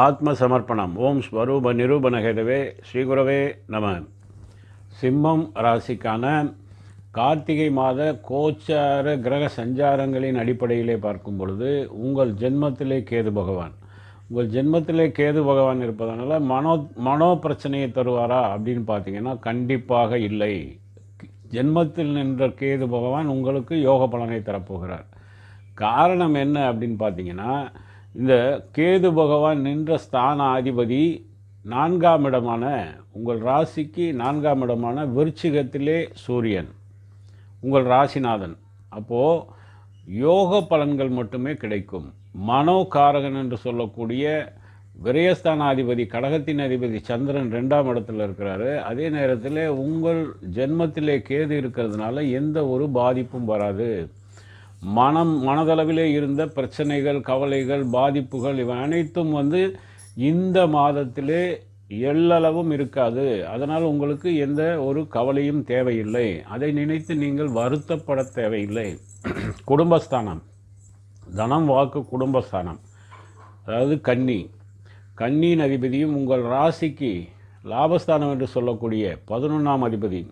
ஆத்ம சமர்ப்பணம் ஓம் ஸ்வரூப நிரூபணகேதவே ஸ்ரீகுரவே நம. சிம்மம் ராசிக்கான கார்த்திகை மாத கோச்சார கிரக சஞ்சாரங்களின் அடிப்படையிலே பார்க்கும் பொழுது உங்கள் ஜென்மத்திலே கேது பகவான். உங்கள் ஜென்மத்திலே கேது பகவான் இருப்பதனால மனோ மனோ பிரச்சனையை தருவாரா அப்படின்னு பார்த்தீங்கன்னா கண்டிப்பாக இல்லை. ஜென்மத்தில் நின்ற கேது பகவான் உங்களுக்கு யோக பலனை தரப்போகிறார். காரணம் என்ன அப்படின்னு பார்த்தீங்கன்னா இந்த கேது பகவான் நின்ற ஸ்தான அதிபதி நான்காம் இடமான உங்கள் ராசிக்கு நான்காம் இடமான விருச்சிகத்திலே சூரியன் உங்கள் ராசிநாதன். அப்போது யோக பலன்கள் மட்டுமே கிடைக்கும். மனோகாரகன் என்று சொல்லக்கூடிய விரயஸ்தானாதிபதி கடகத்தின் அதிபதி சந்திரன் ரெண்டாம் இடத்துல இருக்கிறாரு. அதே நேரத்தில் உங்கள் ஜென்மத்திலே கேது இருக்கிறதுனால எந்த ஒரு பாதிப்பும் வராது. மனம் மனதளவிலே இருந்த பிரச்சனைகள் கவலைகள் பாதிப்புகள் இவை அனைத்தும் வந்து இந்த மாதத்திலே எல்லளவும் இருக்காது. அதனால் உங்களுக்கு எந்த ஒரு கவலையும் தேவையில்லை. அதை நினைத்து நீங்கள் வருத்தப்பட தேவையில்லை. குடும்பஸ்தானம். தனம் வாக்கு குடும்பஸ்தானம். அதாவது கன்னி. கன்னியின் அதிபதியும் உங்கள் ராசிக்கு லாபஸ்தானம் என்று சொல்லக்கூடிய பதினொன்றாம் அதிபதி.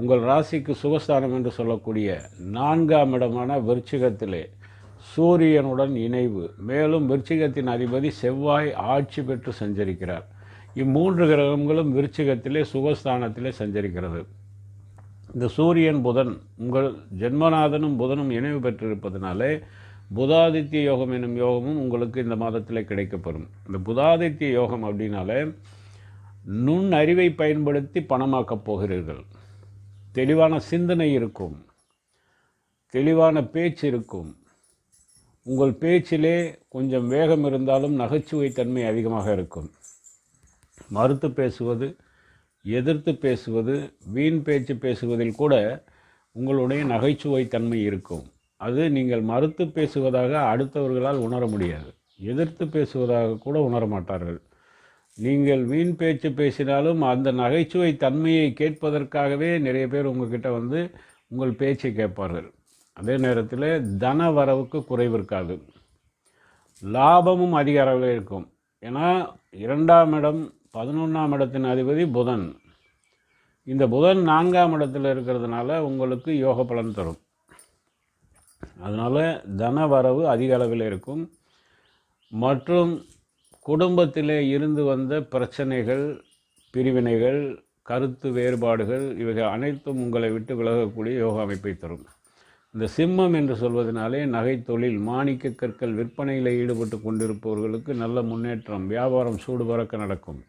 உங்கள் ராசிக்கு சுகஸ்தானம் என்று சொல்லக்கூடிய நான்காம் இடமான விருச்சிகத்திலே சூரியனுடன் இணைவு. மேலும் விருச்சிகத்தின் அதிபதி செவ்வாய் ஆட்சி பெற்று சஞ்சரிக்கிறார். இம்மூன்று கிரகங்களும் விருச்சிகத்திலே சுகஸ்தானத்திலே சஞ்சரிக்கிறது. இந்த சூரியன் புதன் உங்கள் ஜென்மநாதனும் புதனும் இணைவு பெற்றிருப்பதனாலே புதாதித்ய யோகம் என்னும் யோகமும் உங்களுக்கு இந்த மாதத்தில் கிடைக்கப்பெறும். இந்த புதாதித்ய யோகம் அப்படின்னாலே நுண் அறிவை பயன்படுத்தி பணமாக்கப் போகிறீர்கள். தெளிவான சிந்தனை இருக்கும். தெளிவான பேச்சு இருக்கும். உங்கள் பேச்சிலே கொஞ்சம் வேகம் இருந்தாலும் நகைச்சுவை தன்மை அதிகமாக இருக்கும். மறுத்து பேசுவது எதிர்த்து பேசுவது வீண் பேச்சு பேசுவதில் கூட உங்களுடைய நகைச்சுவை தன்மை இருக்கும். அது நீங்கள் மறுத்து பேசுவதாக அடுத்தவர்களால் உணர முடியாது. எதிர்த்து பேசுவதாக கூட உணர மாட்டார்கள். நீங்கள் வீண் பேச்சு பேசினாலும் அந்த நகைச்சுவை தன்மையை கேட்பதற்காகவே நிறைய பேர் உங்ககிட்ட வந்து உங்கள் பேச்சை கேட்பார்கள். அதே நேரத்தில் தன வரவுக்கு குறைவு இருக்காது. லாபமும் அதிக அளவில் இருக்கும். ஏன்னா இரண்டாம் இடம் பதினொன்றாம் இடத்தின் அதிபதி புதன். இந்த புதன் நான்காம் இடத்தில் இருக்கிறதுனால உங்களுக்கு யோக பலன் தரும். அதனால் தன வரவு அதிக அளவில் இருக்கும். மற்றும் குடும்பத்திலே இருந்து வந்த பிரச்சனைகள் பிரிவினைகள் கருத்து வேறுபாடுகள் இவைகள் அனைத்தும் உங்களை விட்டு விலகக்கூடிய யோகா அமைப்பை தரும். இந்த சிம்மம் என்று சொல்வதனாலே நகை தொழில் மாணிக்க கற்கள் விற்பனையில் ஈடுபட்டு கொண்டிருப்பவர்களுக்கு நல்ல முன்னேற்றம் வியாபாரம் சூடு பறக்க நடக்கும்.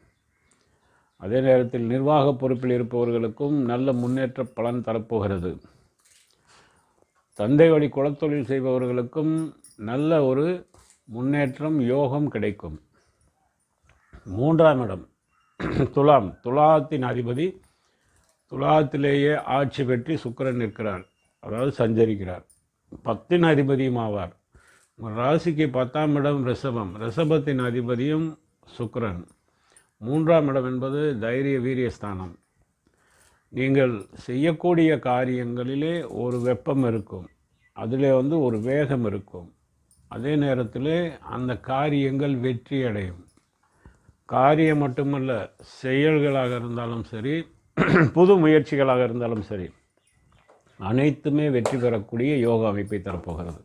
அதே நேரத்தில் நிர்வாக பொறுப்பில் இருப்பவர்களுக்கும் நல்ல முன்னேற்ற பலன் தரப்போகிறது. தந்தை வழி குலத்தொழில் செய்பவர்களுக்கும் நல்ல ஒரு முன்னேற்றம் யோகம் கிடைக்கும். மூன்றாம் இடம் துலாம். துலாத்தின் அதிபதி துலாத்திலேயே ஆட்சி பெற்றி சுக்கரன் நிற்கிறார். அதாவது சஞ்சரிக்கிறார். பத்தின் அதிபதியும் ஆவார். ராசிக்கு பத்தாம் இடம் ரிஷபம். ரிஷபத்தின் அதிபதியும் சுக்கரன். மூன்றாம் இடம் என்பது தைரிய வீரியஸ்தானம் நீங்கள் செய்யக்கூடிய காரியங்களிலே ஒரு வெப்பம் இருக்கும். அதில் வந்து ஒரு வேகம் இருக்கும். அதே நேரத்தில் அந்த காரியங்கள் வெற்றி அடையும் காரியம் மட்டுமல்ல செயல்களாக இருந்தாலும் சரி புது முயற்சிகளாக இருந்தாலும் சரி அனைத்துமே வெற்றி பெறக்கூடிய யோகா அமைப்பை தரப்போகிறது.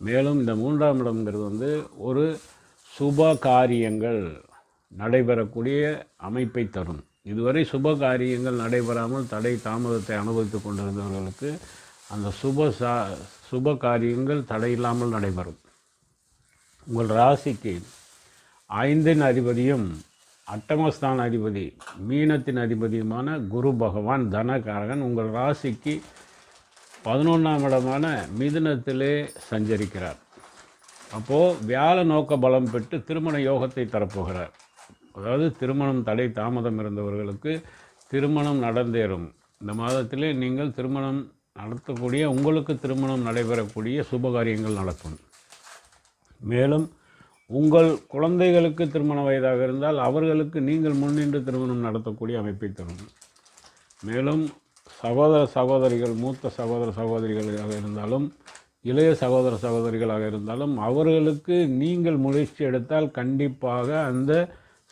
மேலும் இந்த மூன்றாம் இடம்ங்கிறது வந்து ஒரு சுப காரியங்கள் நடைபெறக்கூடிய அமைப்பை தரும். இதுவரை சுப காரியங்கள் நடைபெறாமல் தடை தாமதத்தை அனுபவித்து கொண்டிருந்தவர்களுக்கு அந்த சுப சா சுப காரியங்கள் தடையில்லாமல் நடைபெறும். உங்கள் ராசிக்கு ஐந்தின் அதிபதியும் அட்டமஸ்தான அதிபதி மீனத்தின் அதிபதியுமான குரு பகவான் தனகாரகன் உங்கள் ராசிக்கு பதினொன்றாம் இடமான மிதுனத்திலே சஞ்சரிக்கிறார். அப்போது வியாழ நோக்க பலம் பெற்று திருமண யோகத்தை தரப்போகிறார். அதாவது திருமணம் தடை தாமதம் இருந்தவர்களுக்கு திருமணம் நடந்தேறும். இந்த மாதத்திலே நீங்கள் திருமணம் நடத்தக்கூடிய உங்களுக்கு திருமணம் நடைபெறக்கூடிய சுபகாரியங்கள் நடக்கும். மேலும் உங்கள் குழந்தைகளுக்கு திருமண வயதாக இருந்தால் அவர்களுக்கு நீங்கள் முன்னின்று திருமணம் நடத்தக்கூடிய அமைப்பை தரும் மேலும் சகோதர சகோதரிகள் மூத்த சகோதர சகோதரிகளாக இருந்தாலும் இளைய சகோதர சகோதரிகளாக இருந்தாலும் அவர்களுக்கு நீங்கள் முயற்சி எடுத்தால் கண்டிப்பாக அந்த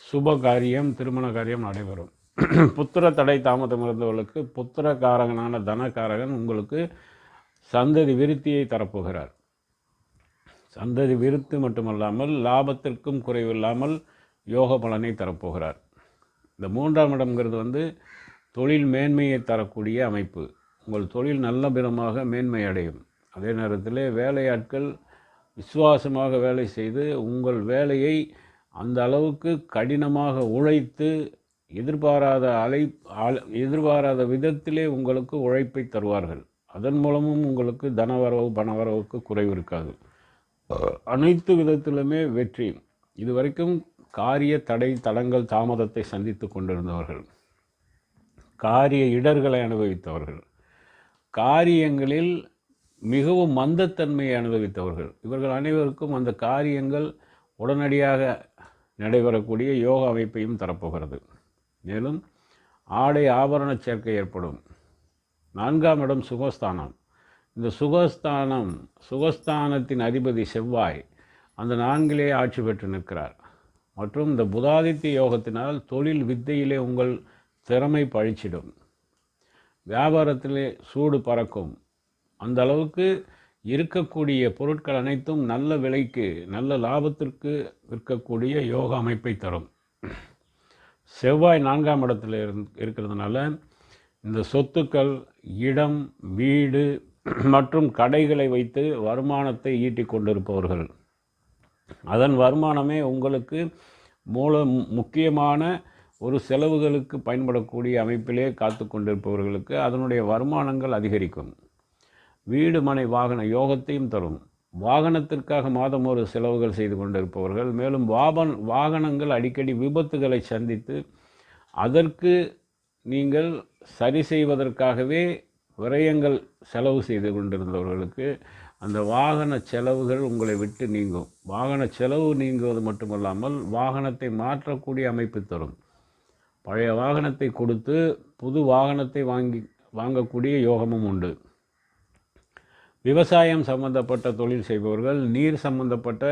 சுப காரியம் திருமண காரியம் நடைபெறும். புத்திர தடை தாமதம் இருந்தவர்களுக்கு புத்திரக்காரகனான தனகாரகன் உங்களுக்கு சந்ததி விருத்தியை தரப்போகிறார். சந்ததி விருத்து மட்டுமல்லாமல் லாபத்திற்கும் குறைவில்லாமல் யோக பலனை தரப்போகிறார். இந்த மூன்றாம் இடம்ங்கிறது வந்து தொழில் மேன்மையை தரக்கூடிய அமைப்பு. உங்கள் தொழில் நல்ல விதமாக மேன்மை அடையும். அதே நேரத்தில் வேலையாட்கள் விசுவாசமாக வேலை செய்து உங்கள் வேலையை அந்த அளவுக்கு கடினமாக உழைத்து எதிர்பாராத அலை எதிர்பாராத விதத்திலே உங்களுக்கு உழைப்பை தருவார்கள். அதன் மூலமும் உங்களுக்கு தனவரவு பணவரவுக்கு குறைவு இருக்காது. அனைத்து விதத்திலுமே வெற்றி. இதுவரைக்கும் காரிய தடை தடங்கள் தாமதத்தை சந்தித்து கொண்டிருந்தவர்கள் காரிய இடர்களை அனுபவித்தவர்கள் காரியங்களில் மிகவும் மந்தத்தன்மையை அனுபவித்தவர்கள். இவர்கள் அனைவருக்கும் அந்த காரியங்கள் உடனடியாக நடைபெறக்கூடிய யோக அமைப்பையும் தரப்போகிறது. மேலும் ஆடை ஆபரண சேர்க்கை ஏற்படும். நான்காம் இடம் சுகஸ்தானம். இந்த சுகஸ்தானம் சுகஸ்தானத்தின் அதிபதி செவ்வாய் அந்த நான்கிலே ஆட்சி பெற்று நிற்கிறார். மற்றும் இந்த புதாதித்ய யோகத்தினால் தொழில் வித்தையிலே உங்கள் திறமை பழிச்சிடும். வியாபாரத்திலே சூடு பறக்கும். அந்த அளவுக்கு இருக்கக்கூடிய பொருட்கள் அனைத்தும் நல்ல விலைக்கு நல்ல லாபத்திற்கு விற்கக்கூடிய யோக அமைப்பை தரும். செவ்வாய் நான்காம் இடத்துல இருக்கிறதுனால இந்த சொத்துக்கள் இடம் வீடு மற்றும் கடைகளை வைத்து வருமானத்தை ஈட்டிக் கொண்டிருப்பவர்கள். அதன் வருமானமே உங்களுக்கு மூல முக்கியமான ஒரு செலவுகளுக்கு பயன்படக்கூடிய அமைப்பிலே காத்து கொண்டிருப்பவர்களுக்கு அதனுடைய வருமானங்கள் அதிகரிக்கும். வீடு மனை வாகன யோகத்தையும் தரும். வாகனத்திற்காக மாதம் ஒரு செலவுகள் செய்து கொண்டிருப்பவர்கள். மேலும் வாபன் வாகனங்கள் அடிக்கடி விபத்துகளை சந்தித்து அதற்கு நீங்கள் சரி செய்வதற்காகவே விரயங்கள் செலவு செய்து கொண்டிருந்தவர்களுக்கு அந்த வாகன செலவுகள் உங்களை விட்டு நீங்கும். வாகன செலவு நீங்குவது மட்டுமல்லாமல் வாகனத்தை மாற்றக்கூடிய அமைப்பு தரும். பழைய வாகனத்தை கொடுத்து புது வாகனத்தை வாங்கி வாங்கக்கூடிய யோகமும் உண்டு. விவசாயம் சம்பந்தப்பட்ட தொழில் செய்பவர்கள் நீர் சம்பந்தப்பட்ட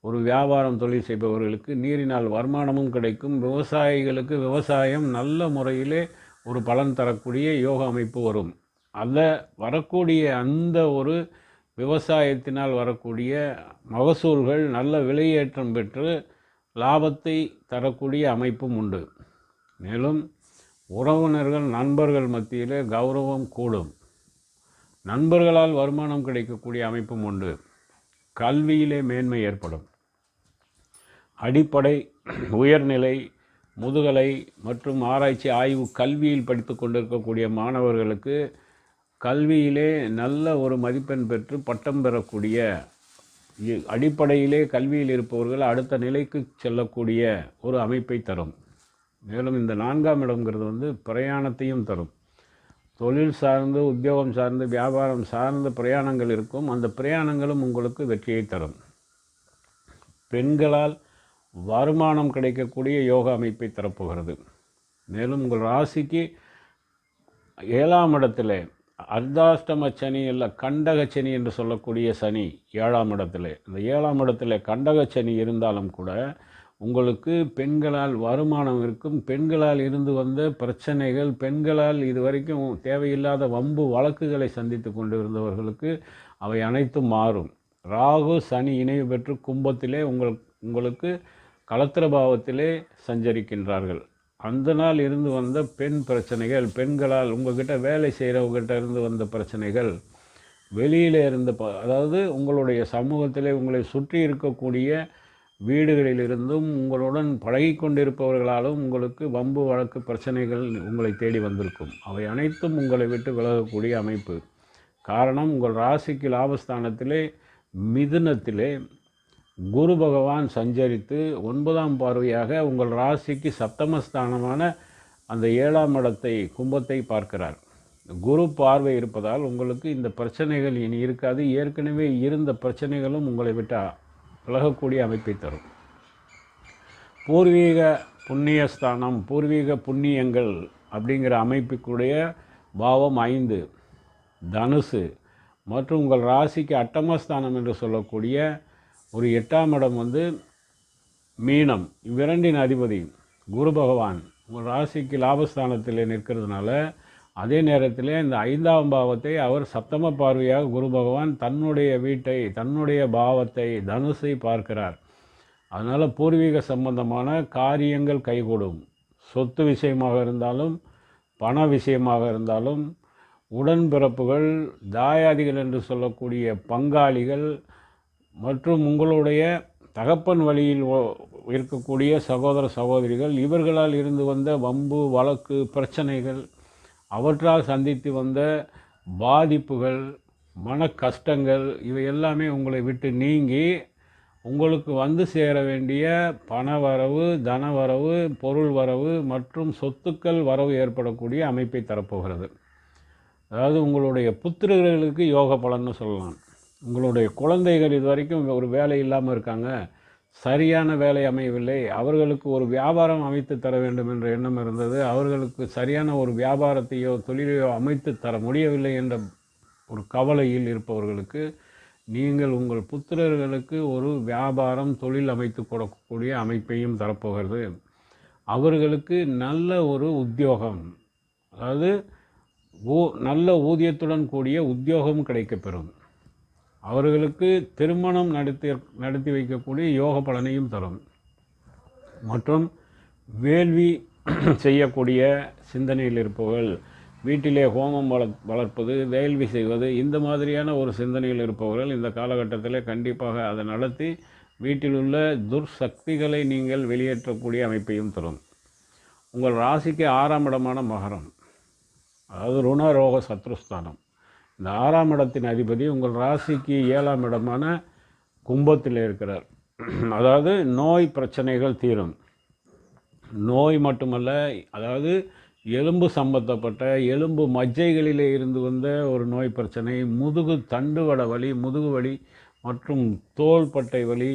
ஒரு வியாபாரம் தொழில் செய்பவர்களுக்கு நீரினால் வருமானமும் கிடைக்கும். விவசாயிகளுக்கு விவசாயம் நல்ல முறையிலே ஒரு பலன் தரக்கூடிய யோக அமைப்பு வரும். அந்த வரக்கூடிய அந்த ஒரு விவசாயத்தினால் வரக்கூடிய மகசூல்கள் நல்ல விலையேற்றம் பெற்று லாபத்தை தரக்கூடிய அமைப்பும் உண்டு. மேலும் உறவினர்கள் நண்பர்கள் மத்தியிலே கௌரவம் கூடும். நண்பர்களால் வருமானம் கிடைக்கக்கூடிய அமைப்பும் உண்டு. கல்வியிலே மேன்மை ஏற்படும். அடிப்படை உயர்நிலை முதுகலை மற்றும் ஆராய்ச்சி ஆய்வு கல்வியில் படித்து கொண்டிருக்கக்கூடிய மாணவர்களுக்கு கல்வியிலே நல்ல ஒரு மதிப்பெண் பெற்று பட்டம் பெறக்கூடிய அடிப்படையிலே கல்வியில் இருப்பவர்கள் அடுத்த நிலைக்கு செல்லக்கூடிய ஒரு அமைப்பை தரும். மேலும் இந்த நான்காம் இடம்ங்கிறது வந்து பிரயாணத்தையும் தரும். தொழில் சார்ந்து உத்தியோகம் சார்ந்து வியாபாரம் சார்ந்த பிரயாணங்கள் இருக்கும். அந்த பிரயாணங்களும் உங்களுக்கு வெற்றியை தரும். பெண்களால் வருமானம் கிடைக்கக்கூடிய யோகா அமைப்பை தரப்போகிறது. மேலும் உங்கள் ராசிக்கு ஏழாம் இடத்துல அர்த்தாஷ்டம சனி இல்லை கண்டக சனி என்று சொல்லக்கூடிய சனி ஏழாம் இடத்துல. இந்த ஏழாம் இடத்துல கண்டக சனி இருந்தாலும் கூட உங்களுக்கு பெண்களால் வருமானம் இருக்கும். பெண்களால் இருந்து வந்த பிரச்சனைகள் பெண்களால் இதுவரைக்கும் தேவையில்லாத வம்பு வழக்குகளை சந்தித்து கொண்டு இருந்தவர்களுக்கு அவை அனைத்தும் மாறும். ராகு சனி இணைவு பெற்று கும்பத்திலே உங்கள் உங்களுக்கு களத்திர பாவத்திலே சஞ்சரிக்கின்றார்கள். அந்த நாள் இருந்து வந்த பெண் பிரச்சனைகள் பெண்களால் உங்கள்கிட்ட வேலை செய்கிறவங்ககிட்ட இருந்து வந்த பிரச்சனைகள் வெளியில் இருந்த ப அதாவது உங்களுடைய சமூகத்திலே உங்களை சுற்றி இருக்கக்கூடிய வீடுகளிலிருந்தும் உங்களுடன் பழகி கொண்டிருப்பவர்களாலும் உங்களுக்கு வம்பு வழக்கு பிரச்சனைகள் உங்களை தேடி வந்திருக்கும். அவை அனைத்தும் உங்களை விட்டு விலகக்கூடிய அமைப்பு. காரணம் உங்கள் ராசிக்கு லாபஸ்தானத்திலே மிதுனத்திலே குரு பகவான் சஞ்சரித்து ஒன்பதாம் பார்வையாக உங்கள் ராசிக்கு சப்தமஸ்தானமான அந்த ஏழாம் இடத்தை கும்பத்தை பார்க்கிறார். குரு பார்வை இருப்பதால் உங்களுக்கு இந்த பிரச்சனைகள் இனி இருக்காது. ஏற்கனவே இருந்த பிரச்சனைகளும் உங்களை விட்டு விலகக்கூடிய அமைப்பை தரும். பூர்வீக புண்ணியஸ்தானம் பூர்வீக புண்ணியங்கள் அப்படிங்கிற அமைப்புக்குடைய பாவம் ஐந்து தனுசு மற்றும் உங்கள் ராசிக்கு அட்டமஸ்தானம் என்று சொல்லக்கூடிய ஒரு எட்டாம் இடம் வந்து மீனம் இவ்விரண்டின் அதிபதி குரு பகவான். ஒரு ராசிக்கு லாபஸ்தானத்தில் நிற்கிறதுனால அதே நேரத்தில் இந்த ஐந்தாம் பாவத்தை அவர் சப்தம பார்வையாக குரு பகவான் தன்னுடைய வீட்டை தன்னுடைய பாவத்தை தனுசை பார்க்கிறார். அதனால் பூர்வீக சம்பந்தமான காரியங்கள் கைகூடும். சொத்து விஷயமாக இருந்தாலும் பண விஷயமாக இருந்தாலும் உடன்பிறப்புகள் தாயாதிகள் என்று சொல்லக்கூடிய பங்காளிகள் மற்றும் உங்களுடைய தகப்பன் வழியில் ஓ- இருக்கக்கூடிய சகோதர சகோதரிகள் இவர்களால் இருந்து வந்த வம்பு வழக்கு பிரச்சனைகள் அவற்றால் சந்தித்து வந்த பாதிப்புகள் மன கஷ்டங்கள் இவை எல்லாமே உங்களை விட்டு நீங்கி உங்களுக்கு வந்து சேர வேண்டிய பண வரவு தன வரவு பொருள் வரவு மற்றும் சொத்துக்கள் வரவு ஏற்படக்கூடிய அமைப்பை தரப்போகிறது. அதாவது உங்களுடைய புத்திரர்களுக்கு யோக பலன்னு சொல்லலாம். உங்களுடைய குழந்தைகள் இது வரைக்கும் ஒரு வேலை இல்லாமல் இருக்காங்க. சரியான வேலை அமையவில்லை. அவர்களுக்கு ஒரு வியாபாரம் அமைத்து தர வேண்டும் என்ற எண்ணம் இருந்தது. அவர்களுக்கு சரியான ஒரு வியாபாரத்தையோ தொழிலையோ அமைத்து தர முடியவில்லை என்ற ஒரு கவலையில் இருப்பவர்களுக்கு நீங்கள் உங்கள் புத்திரர்களுக்கு ஒரு வியாபாரம் தொழில் அமைத்து கொடுக்கக்கூடிய அமைப்பையும் தரப்போகிறது. அவர்களுக்கு நல்ல ஒரு உத்தியோகம் அதாவது ஊ நல்ல ஊதியத்துடன் கூடிய உத்தியோகம் கிடைக்கப்பெறும். அவர்களுக்கு திருமணம் நடத்தி நடத்தி வைக்கக்கூடிய யோக பலனையும் தரும். மற்றும் வேள்வி செய்யக்கூடிய சிந்தனையில் இருப்பவர்கள் வீட்டிலே ஹோமம் வள வளர்ப்பது வேள்வி செய்வது இந்த மாதிரியான ஒரு சிந்தனையில் இருப்பவர்கள் இந்த காலகட்டத்தில் கண்டிப்பாக அதை நடத்தி வீட்டில் உள்ள துர்சக்திகளை நீங்கள் வெளியேற்றக்கூடிய அமைப்பையும் தரும். உங்கள் ராசிக்கு ஆறாம் இடமான மகரம் அதாவது ருணரோக சத்ருஸ்தானம். இந்த ஆறாம் இடத்தின் அதிபதி உங்கள் ராசிக்கு ஏழாம் இடமான கும்பத்தில் இருக்கிறார். அதாவது நோய் பிரச்சனைகள் தீரும். நோய் மட்டுமல்ல அதாவது எலும்பு சம்பந்தப்பட்ட எலும்பு மஜ்ஜைகளிலே இருந்து வந்த ஒரு நோய் பிரச்சனை முதுகு தண்டுவட வலி முதுகு வலி மற்றும் தோள்பட்டை வலி.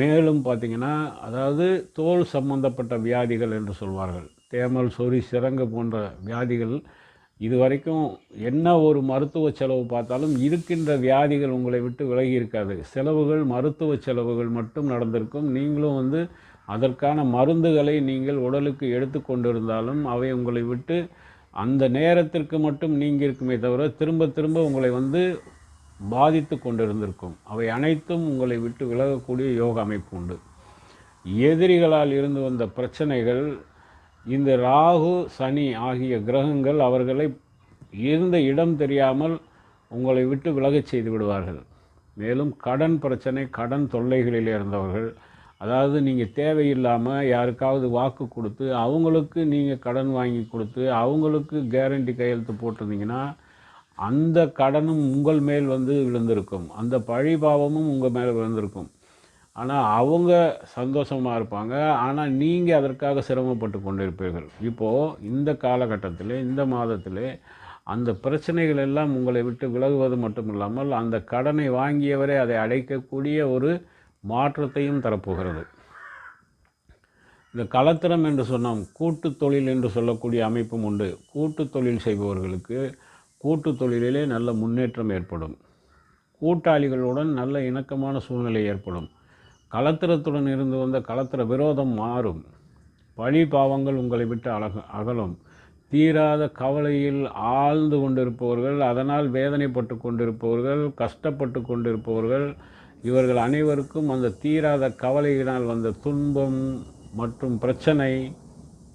மேலும் பார்த்தீங்கன்னா அதாவது தோல் சம்பந்தப்பட்ட வியாதிகள் என்று சொல்வார்கள். தேமல் சொறி சிறங்கு போன்ற வியாதிகள் இதுவரைக்கும் என்ன ஒரு மருத்துவ செலவு பார்த்தாலும் இருக்கின்ற வியாதிகள் உங்களை விட்டு விலகி இருக்காது. செலவுகள் மருத்துவ செலவுகள் மட்டும் நடந்திருக்கும். நீங்களும் வந்து அதற்கான மருந்துகளை நீங்கள் உடலுக்கு எடுத்துக்கொண்டிருந்தாலும் அவை உங்களை விட்டு அந்த நேரத்திற்கு மட்டும் நீங்கள் இருக்குமே தவிர திரும்ப திரும்ப உங்களை வந்து பாதித்து கொண்டிருந்திருக்கும். அவை அனைத்தும் உங்களை விட்டு விலகக்கூடிய யோக அமைப்பு உண்டு. எதிரிகளால் இருந்து வந்த பிரச்சனைகள் இந்த ராகு சனி ஆகிய கிரகங்கள் அவர்களை இருந்த இடம் தெரியாமல் உங்களை விட்டு விலகச் செய்து விடுவார்கள். மேலும் கடன் பிரச்சனை கடன் தொல்லைகளில் இருந்தவர்கள். அதாவது நீங்கள் தேவையில்லாமல் யாருக்காவது வாக்கு கொடுத்து அவங்களுக்கு நீங்கள் கடன் வாங்கி கொடுத்து அவங்களுக்கு கேரண்டி கையெழுத்து போட்டிருந்தீங்கன்னா அந்த கடனும் உங்கள் மேல் வந்து விழுந்திருக்கும். அந்த பழிபாவமும் உங்கள் மேலே விழுந்திருக்கும். ஆனால் அவங்க சந்தோஷமாக இருப்பாங்க. ஆனால் நீங்கள் அதற்காக சிரமப்பட்டு கொண்டிருப்பீர்கள். இப்போது இந்த காலகட்டத்தில் இந்த மாதத்தில் அந்த பிரச்சனைகள் எல்லாம் உங்களை விட்டு விலகுவது மட்டும் இல்லாமல் அந்த கடனை வாங்கியவரை அதை அடைக்கக்கூடிய ஒரு மாற்றத்தையும் தரப்போகிறது. இந்த கலத்திரம் என்று சொன்னோம் கூட்டு தொழில் என்று சொல்லக்கூடிய அமைப்பும் உண்டு. கூட்டு தொழில் செய்பவர்களுக்கு கூட்டு தொழிலிலே நல்ல முன்னேற்றம் ஏற்படும். கூட்டாளிகளுடன் நல்ல இணக்கமான சூழ்நிலை ஏற்படும். கலத்திரத்துடன் இருந்து வந்த கலத்திர விரோதம் மாறும். பழி பாவங்கள் உங்களை விட்டு அழக அகலும். தீராத கவலையில் ஆழ்ந்து கொண்டிருப்பவர்கள் அதனால் வேதனைப்பட்டு கொண்டிருப்பவர்கள் கஷ்டப்பட்டு கொண்டிருப்பவர்கள் இவர்கள் அனைவருக்கும் அந்த தீராத கவலையினால் வந்த துன்பம் மற்றும் பிரச்சனை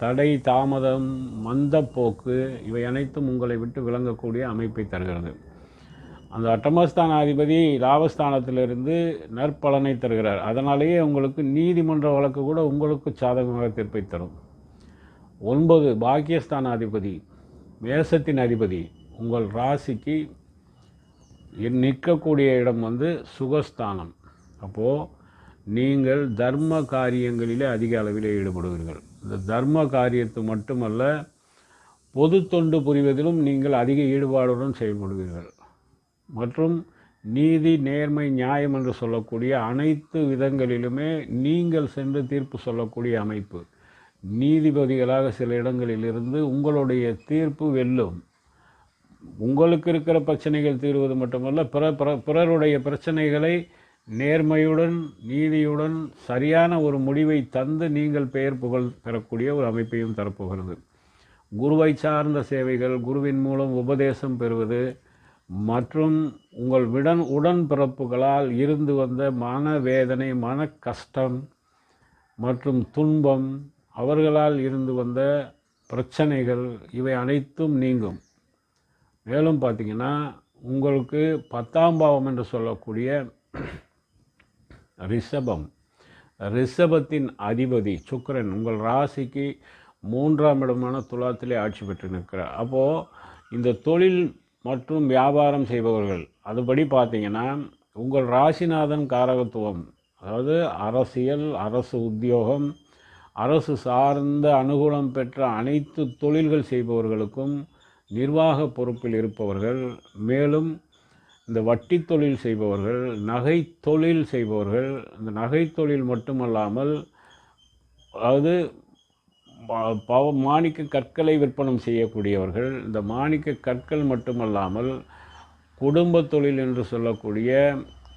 தடை தாமதம் மந்தப்போக்கு இவை அனைத்தும் உங்களை விட்டு விளங்கக்கூடிய அமைப்பை தருகிறது. அந்த அட்டமஸ்தான அதிபதி லாபஸ்தானத்திலிருந்து நற்பலனை தருகிறார். அதனாலேயே உங்களுக்கு நீதிமன்ற வழக்கு கூட உங்களுக்கு சாதகமாக தீர்ப்பை தரும். ஒன்பது பாக்கியஸ்தான அதிபதி மேசத்தின் அதிபதி உங்கள் ராசிக்கு நிற்கக்கூடிய இடம் வந்து சுகஸ்தானம். அப்போது நீங்கள் தர்ம காரியங்களிலே அதிக அளவில் ஈடுபடுவீர்கள். இந்த தர்ம காரியத்து மட்டுமல்ல பொது தொண்டு புரிவதிலும் நீங்கள் அதிக ஈடுபாடுடன் செயல்படுவீர்கள். மற்றும் நீதி நேர்மை நியாயம் என்று சொல்லக்கூடிய அனைத்து விதங்களிலுமே நீங்கள் சென்று தீர்ப்பு சொல்லக்கூடிய அமைப்பு. நீதிபதிகளாக சில இடங்களில் இருந்து உங்களுடைய தீர்ப்பு வெல்லும். உங்களுக்கு இருக்கிற பிரச்சனைகள் தீர்வது மட்டுமல்ல பிற பிற- பிறருடைய பிரச்சனைகளை நேர்மையுடன் நீதியுடன் சரியான ஒரு முடிவை தந்து நீங்கள் பெயர் புகழ் பெறக்கூடிய ஒரு அமைப்பையும் தரப்போகிறது. குருவை சார்ந்த சேவைகள் குருவின் மூலம் உபதேசம் பெறுவது மற்றும் உங்கள் விடன் உடன்பிறப்புகளால் இருந்து வந்த மனவேதனை மன கஷ்டம் மற்றும் துன்பம் அவர்களால் இருந்து வந்த பிரச்சனைகள் இவை அனைத்தும் நீங்கும். மேலும் பார்த்தீங்கன்னா உங்களுக்கு பத்தாம் பாவம் என்று சொல்லக்கூடிய ரிஷபம். ரிஷபத்தின் அதிபதி சுக்கரன் உங்கள் ராசிக்கு மூன்றாம் இடமான துலாத்திலே ஆட்சி பெற்று நிற்கிறார் அப்போது இந்த தொழில் மற்றும் வியாபாரம் செய்பவர்கள். அதுபடி பார்த்தீங்கன்னா உங்கள் ராசிநாதன் காரகத்துவம் அதாவது அரசியல் அரசு உத்தியோகம் அரசு சார்ந்த அனுகூலம் பெற்ற அனைத்து தொழில்கள் செய்பவர்களுக்கும் நிர்வாக பொறுப்பில் இருப்பவர்கள் மேலும் இந்த வட்டி தொழில் செய்பவர்கள் நகை தொழில் செய்பவர்கள் இந்த நகை தொழில் மட்டுமல்லாமல் அதாவது பவ மாணிக்க கற்களை விற்பனம் செய்யக்கூடியவர்கள் இந்த மாணிக்க கற்கள் மட்டுமல்லாமல் குடும்ப தொழில் என்று சொல்லக்கூடிய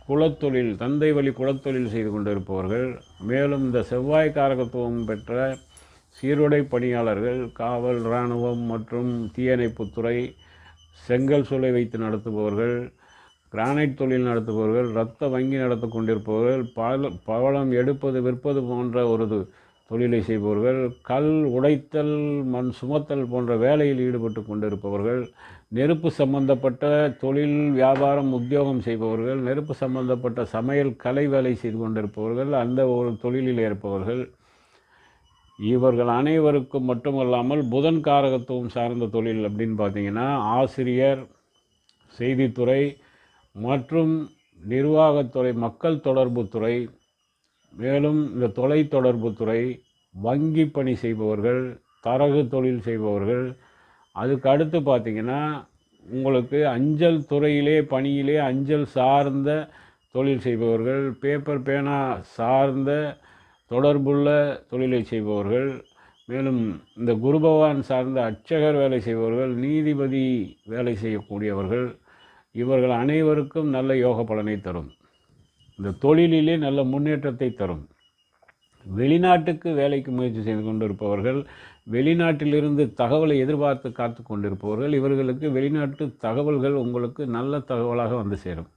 குலத்தொழில் தந்தை வழி குலத்தொழில் செய்து கொண்டிருப்பவர்கள் மேலும் இந்த செவ்வாய் காரகத்துவம் பெற்ற சீருடை பணியாளர்கள் காவல் இராணுவம் மற்றும் தீயணைப்புத்துறை செங்கல் சூளை வைத்து நடத்துபவர்கள் கிரானைட் தொழில் நடத்துபவர்கள் இரத்த வங்கி நடத்தி கொண்டிருப்பவர்கள் பல பவளம் எடுப்பது விற்பது போன்ற ஒரு தொழிலை செய்பவர்கள் கல் உடைத்தல் மண் சுமத்தல் போன்ற வேலையில் ஈடுபட்டு கொண்டிருப்பவர்கள் நெருப்பு சம்பந்தப்பட்ட தொழில் வியாபாரம் உத்தியோகம் செய்பவர்கள் நெருப்பு சம்பந்தப்பட்ட சமையல் கலை வேலை செய்து கொண்டிருப்பவர்கள் அந்த ஒரு தொழிலில் இருப்பவர்கள் இவர்கள் அனைவருக்கும் மட்டுமல்லாமல் புதன் காரகத்துவம் சார்ந்த தொழில் அப்படின்னு பார்த்தீங்கன்னா ஆசிரியர் செய்தித்துறை மற்றும் நிர்வாகத்துறை மக்கள் தொடர்புத்துறை மேலும் இந்த தொலைத்தொடர்புத்துறை வங்கி பணி செய்பவர்கள் தரகு தொழில் செய்பவர்கள் அதுக்கு அடுத்து பார்த்தீங்கன்னா உங்களுக்கு அஞ்சல் துறையிலே பணியிலே அஞ்சல் சார்ந்த தொழில் செய்பவர்கள் பேப்பர் பேனா சார்ந்த தொடர்புள்ள தொழிலை செய்பவர்கள் மேலும் இந்த குரு பகவான் சார்ந்த அர்ச்சகர் வேலை செய்பவர்கள் நீதிபதி வேலை செய்யக்கூடியவர்கள் இவர்கள் அனைவருக்கும் நல்ல யோக பலனை தரும். இந்த தொழிலிலே நல்ல முன்னேற்றத்தை தரும். வெளிநாட்டுக்கு வேலைக்கு முயற்சி செய்து கொண்டிருப்பவர்கள் வெளிநாட்டிலிருந்து தகவலை எதிர்பார்த்து காத்து கொண்டிருப்பவர்கள் இவர்களுக்கு வெளிநாட்டு தகவல்கள் உங்களுக்கு நல்ல தகவலாக வந்து சேரும்.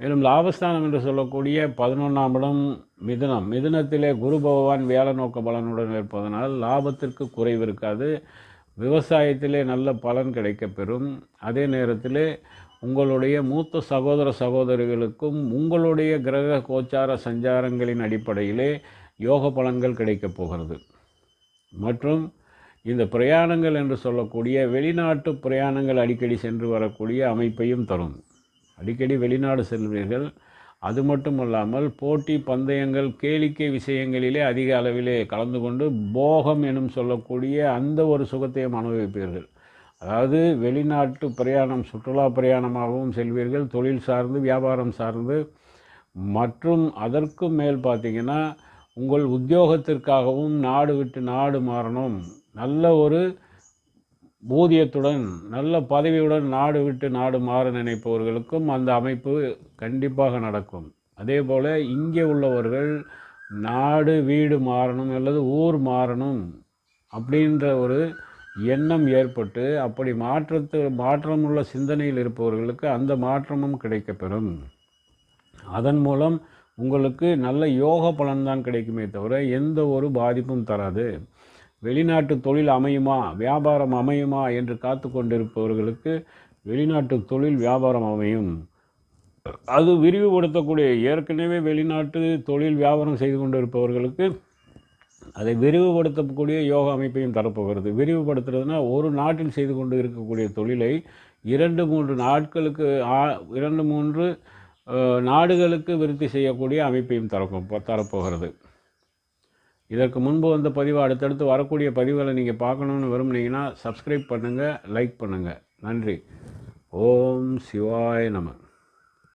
மேலும் லாபஸ்தானம் என்று சொல்லக்கூடிய பதினொன்றாம் இடம் மிதுனம். மிதுனத்திலே குரு பகவான் வேலை நோக்க பலனுடன் இருப்பதனால் லாபத்திற்கு குறைவு இருக்காது. விவசாயத்திலே நல்ல பலன் கிடைக்கப்பெறும். அதே நேரத்தில் உங்களுடைய மூத்த சகோதர சகோதரிகளுக்கும் உங்களுடைய கிரக கோச்சார சஞ்சாரங்களின் அடிப்படையிலே யோக பலன்கள் கிடைக்கப் போகிறது. மற்றும் இந்த பிரயாணங்கள் என்று சொல்லக்கூடிய வெளிநாட்டு பிரயாணங்கள் அடிக்கடி சென்று வரக்கூடிய அமைப்பையும் தரும். அடிக்கடி வெளிநாடு செல்வீர்கள். அது மட்டுமல்லாமல் போட்டி பந்தயங்கள் கேளிக்கை விஷயங்களிலே அதிக அளவிலே கலந்து கொண்டு போகம் எனும் சொல்லக்கூடிய அந்த ஒரு சுகத்தையும் அனுபவிப்பீர்கள். அதாவது வெளிநாட்டு பிரயாணம் சுற்றுலா பிரயாணமாகவும் செல்வீர்கள் தொழில் சார்ந்து வியாபாரம் சார்ந்து. மற்றும் அதற்கும் மேல் பார்த்தீங்கன்னா உங்கள் உத்தியோகத்திற்காகவும் நாடு விட்டு நாடு மாறணும். நல்ல ஒரு ஊதியத்துடன் நல்ல பதவியுடன் நாடு விட்டு நாடு மாற நினைப்பவர்களுக்கும் அந்த அமைப்பு கண்டிப்பாக நடக்கும். அதே போல் இங்கே உள்ளவர்கள் நாடு வீடு மாறணும் அல்லது ஊர் மாறணும் அப்படின்ற ஒரு எண்ணம் ஏற்பட்டு அப்படி மாற்றத்து மாற்றமுள்ள சிந்தனையில் இருப்பவர்களுக்கு அந்த மாற்றமும் கிடைக்கப்பெறும். அதன் மூலம் உங்களுக்கு நல்ல யோக பலன்தான் கிடைக்குமே தவிர எந்த ஒரு பாதிப்பும் தராது. வெளிநாட்டு தொழில் அமையுமா வியாபாரம் அமையுமா என்று காத்து கொண்டிருப்பவர்களுக்கு வெளிநாட்டு தொழில் வியாபாரம் அமையும். அது விரிவுபடுத்தக்கூடிய ஏற்கனவே வெளிநாட்டு தொழில் வியாபாரம் செய்து கொண்டிருப்பவர்களுக்கு அதை விரிவுபடுத்தக்கூடிய யோகா அமைப்பையும் தரப்போகிறது. விரிவுபடுத்துறதுனா ஒரு நாட்டில் செய்து கொண்டு இருக்கக்கூடிய தொழிலை இரண்டு மூன்று நாட்களுக்கு ஆ- இரண்டு மூன்று நாடுகளுக்கு விருத்தி செய்யக்கூடிய அமைப்பையும் தரப்போ தரப்போகிறது. இதற்கு முன்பு வந்த பதிவு அடுத்தடுத்து வரக்கூடிய பதிவுகளை நீங்கள் பார்க்கணுன்னு விரும்புனீங்கன்னா சப்ஸ்கிரைப் பண்ணுங்கள் லைக் பண்ணுங்கள் நன்றி. ஓம் சிவாய நமன்